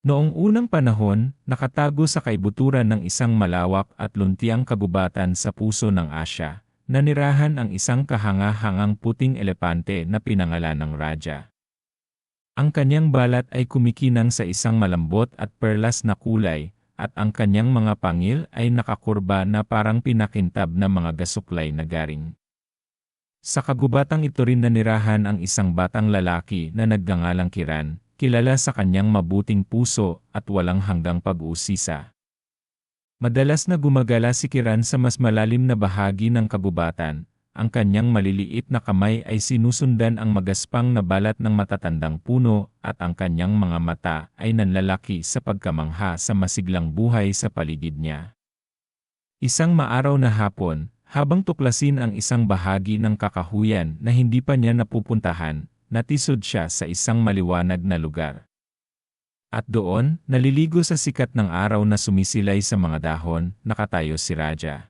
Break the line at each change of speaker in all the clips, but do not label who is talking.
Noong unang panahon, nakatago sa kaibuturan ng isang malawak at luntiang kagubatan sa puso ng Asya, nanirahan ang isang kahanga-hangang puting elepante na pinangalan ng Raja. Ang kanyang balat ay kumikinang sa isang malambot at perlas na kulay, at ang kanyang mga pangil ay nakakurba na parang pinakintab na mga gasuklay na garing. Sa kagubatang ito rin nanirahan ang isang batang lalaki na nagngangalang Kiran, kilala sa kanyang mabuting puso at walang hanggang pag-uusisa. Madalas na gumagala si Kiran sa mas malalim na bahagi ng kagubatan, ang kanyang maliliit na kamay ay sinusundan ang magaspang na balat ng matatandang puno at ang kanyang mga mata ay nanlalaki sa pagkamangha sa masiglang buhay sa paligid niya. Isang maaraw na hapon, habang tuklasin ang isang bahagi ng kakahuyan na hindi pa niya napupuntahan, natisod siya sa isang maliwanag na lugar. At doon, naliligo sa sikat ng araw na sumisilay sa mga dahon, nakatayo si Raja.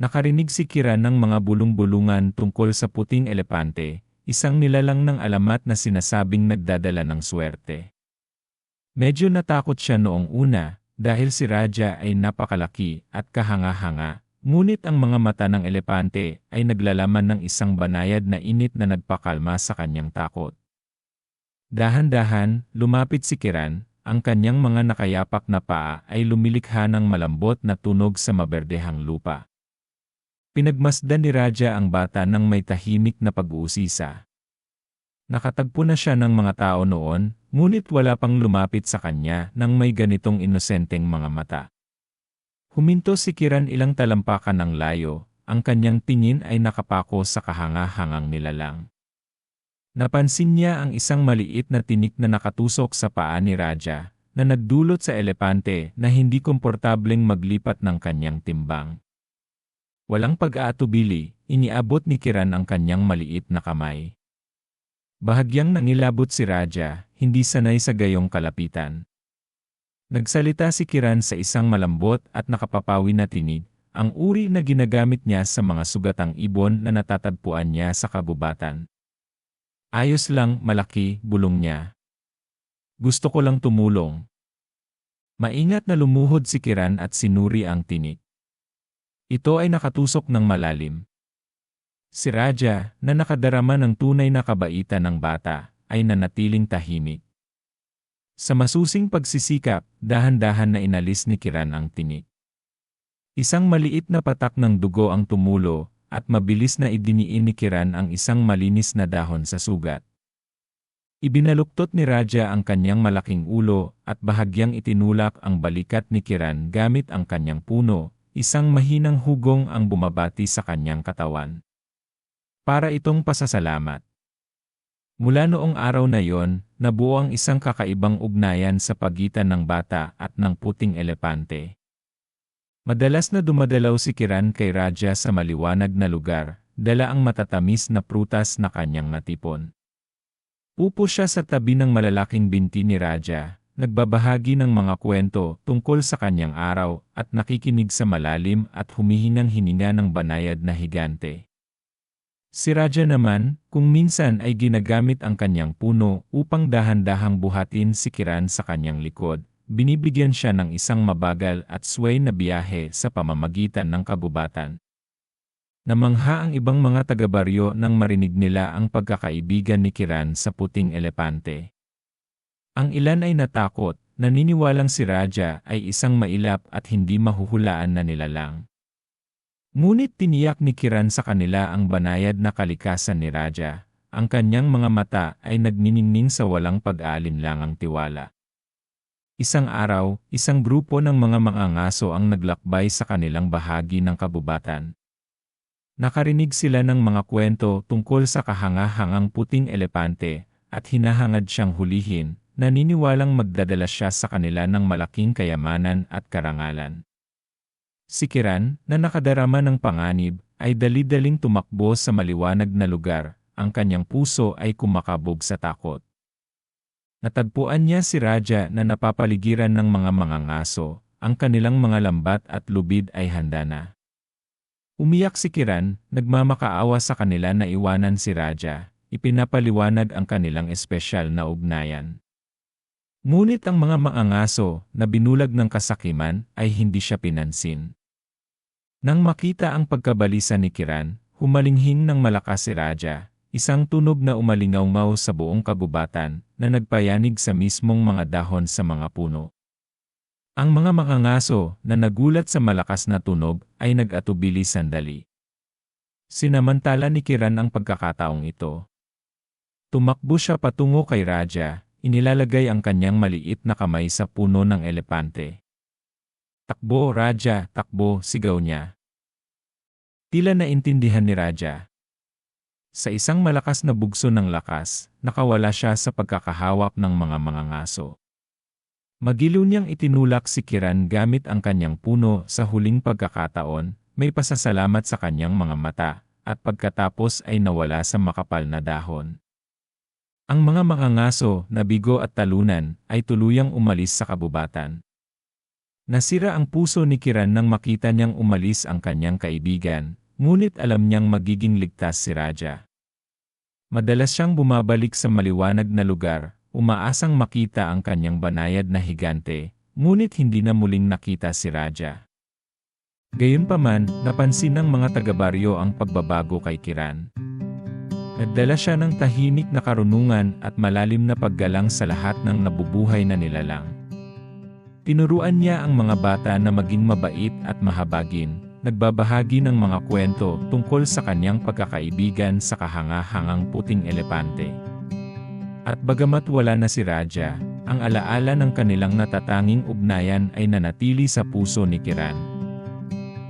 Nakarinig si Kira ng mga bulong-bulungan tungkol sa puting elepante, isang nilalang ng alamat na sinasabing nagdadala ng swerte. Medyo natakot siya noong una, dahil si Raja ay napakalaki at kahanga-hanga, Ngunit ang mga mata ng elepante ay naglalaman ng isang banayad na init na nagpakalma sa kanyang takot. Dahan-dahan, lumapit si Kiran, ang kanyang mga nakayapak na paa ay lumilikha ng malambot na tunog sa maberdehang lupa. Pinagmasdan ni Raja ang bata ng may tahimik na pag-uusisa. Nakatagpo na siya ng mga tao noon, ngunit wala pang lumapit sa kanya nang may ganitong inosenteng mga mata. Huminto si Kiran ilang talampakan ng layo, ang kanyang tingin ay nakapako sa kahanga-hangang nilalang. Napansin niya ang isang maliit na tinik na nakatusok sa paa ni Raja, na nagdulot sa elepante na hindi komportableng maglipat ng kanyang timbang. Walang pag-aatubili, iniabot ni Kiran ang kanyang maliit na kamay. Bahagyang nangilabot si Raja, hindi sanay sa gayong kalapitan. Nagsalita si Kiran sa isang malambot at nakapapawi na tinig, ang uri na ginagamit niya sa mga sugatang ibon na natatagpuan niya sa kabubatan. Ayos lang, malaki, bulong niya. Gusto ko lang tumulong. Maingat na lumuhod si Kiran at sinuri ang tinik. Ito ay nakatusok ng malalim. Si Raja, na nakadarama ng tunay na kabaitan ng bata, ay nanatiling tahimik. Sa masusing pagsisikap, dahan-dahan na inalis ni Kiran ang tinik. Isang maliit na patak ng dugo ang tumulo, at mabilis na idiniin ni Kiran ang isang malinis na dahon sa sugat. Ibinaluktot ni Raja ang kanyang malaking ulo at bahagyang itinulak ang balikat ni Kiran gamit ang kanyang puno, isang mahinang hugong ang bumabati sa kanyang katawan. Para itong pasasalamat. Mula noong araw na yon, nabuo ang isang kakaibang ugnayan sa pagitan ng bata at ng puting elepante. Madalas na dumadalaw si Kiran kay Raja sa maliwanag na lugar, dala ang matatamis na prutas na kanyang natipon. Upo siya sa tabi ng malalaking binti ni Raja, nagbabahagi ng mga kwento tungkol sa kanyang araw at nakikinig sa malalim at humihinang hininga ng banayad na higante. Si Raja naman, kung minsan ay ginagamit ang kanyang puno upang dahan-dahang buhatin si Kiran sa kanyang likod, binibigyan siya ng isang mabagal at sway na biyahe sa pamamagitan ng kabubatan. Namangha ang ibang mga taga-baryo nang marinig nila ang pagkakaibigan ni Kiran sa puting elepante. Ang ilan ay natakot, naniniwalang si Raja ay isang mailap at hindi mahuhulaan na nilalang. Ngunit tiniyak ni Kiran sa kanila ang banayad na kalikasan ni Raja. Ang kanyang mga mata ay nagniningning sa walang pag-aalinlangang tiwala. Isang araw, isang grupo ng mga mangangaso ang naglakbay sa kanilang bahagi ng kabubatan. Nakarinig sila ng mga kwento tungkol sa kahanga-hangang puting elepante at hinahangad siyang hulihin, naniniwalang magdadala siya sa kanila ng malaking kayamanan at karangalan. Si Kiran, na nakadarama ng panganib, ay dali-daling tumakbo sa maliwanag na lugar, ang kanyang puso ay kumakabog sa takot. Natagpuan niya si Raja na napapaligiran ng mga mangangaso, ang kanilang mga lambat at lubid ay handa na. Umiyak si Kiran, nagmamakaawa sa kanila na iwanan si Raja, ipinapaliwanag ang kanilang espesyal na ugnayan. Ngunit ang mga maangaso na binulag ng kasakiman ay hindi siya pinansin. Nang makita ang pagkabalisa ni Kiran, humalinghing ng malakas si Raja, isang tunog na umalingaw sa buong kagubatan na nagpayanig sa mismong mga dahon sa mga puno. Ang mga makangaso na nagulat sa malakas na tunog ay nag-atubili sandali. Sinamantala ni Kiran ang pagkakataong ito. Tumakbo siya patungo kay Raja, inilalagay ang kanyang maliit na kamay sa puno ng elepante. Takbo, Raja, takbo, sigaw niya. Tila naintindihan ni Raja. Sa isang malakas na bugso ng lakas, nakawala siya sa pagkakahawak ng mga mangangaso. Magiliw niyang itinulak si Kiran gamit ang kanyang puno sa huling pagkakataon, may pasasalamat sa kanyang mga mata, at pagkatapos ay nawala sa makapal na dahon. Ang mga makangaso na bigo at talunan ay tuluyang umalis sa kabubatan. Nasira ang puso ni Kiran nang makita niyang umalis ang kanyang kaibigan, ngunit alam niyang magiging ligtas si Raja. Madalas siyang bumabalik sa maliwanag na lugar, umaasang makita ang kanyang banayad na higante, ngunit hindi na muling nakita si Raja. Gayunpaman, napansin ng mga taga-baryo ang pagbabago kay Kiran. Nagdala siya ng tahimik na karunungan at malalim na paggalang sa lahat ng nabubuhay na nilalang. Tinuruan niya ang mga bata na maging mabait at mahabagin, nagbabahagi ng mga kwento tungkol sa kanyang pagkakaibigan sa kahanga-hangang puting elepante. At bagamat wala na si Raja, ang alaala ng kanilang natatanging ugnayan ay nanatili sa puso ni Kiran.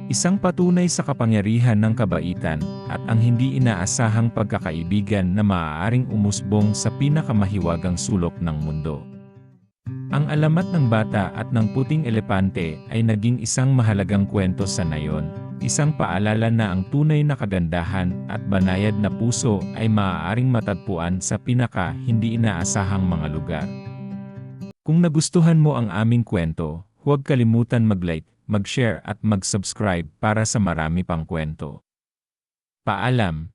Isang patunay sa kapangyarihan ng kabaitan at ang hindi inaasahang pagkakaibigan na maaaring umusbong sa pinakamahiwagang sulok ng mundo. Ang alamat ng bata at ng puting elepante ay naging isang mahalagang kwento sa nayon, isang paalala na ang tunay na kagandahan at banayad na puso ay maaaring matatpuan sa pinaka hindi inaasahang mga lugar. Kung nagustuhan mo ang aming kwento, huwag kalimutan mag-like, mag-share at mag-subscribe para sa marami pang kwento. Paalam!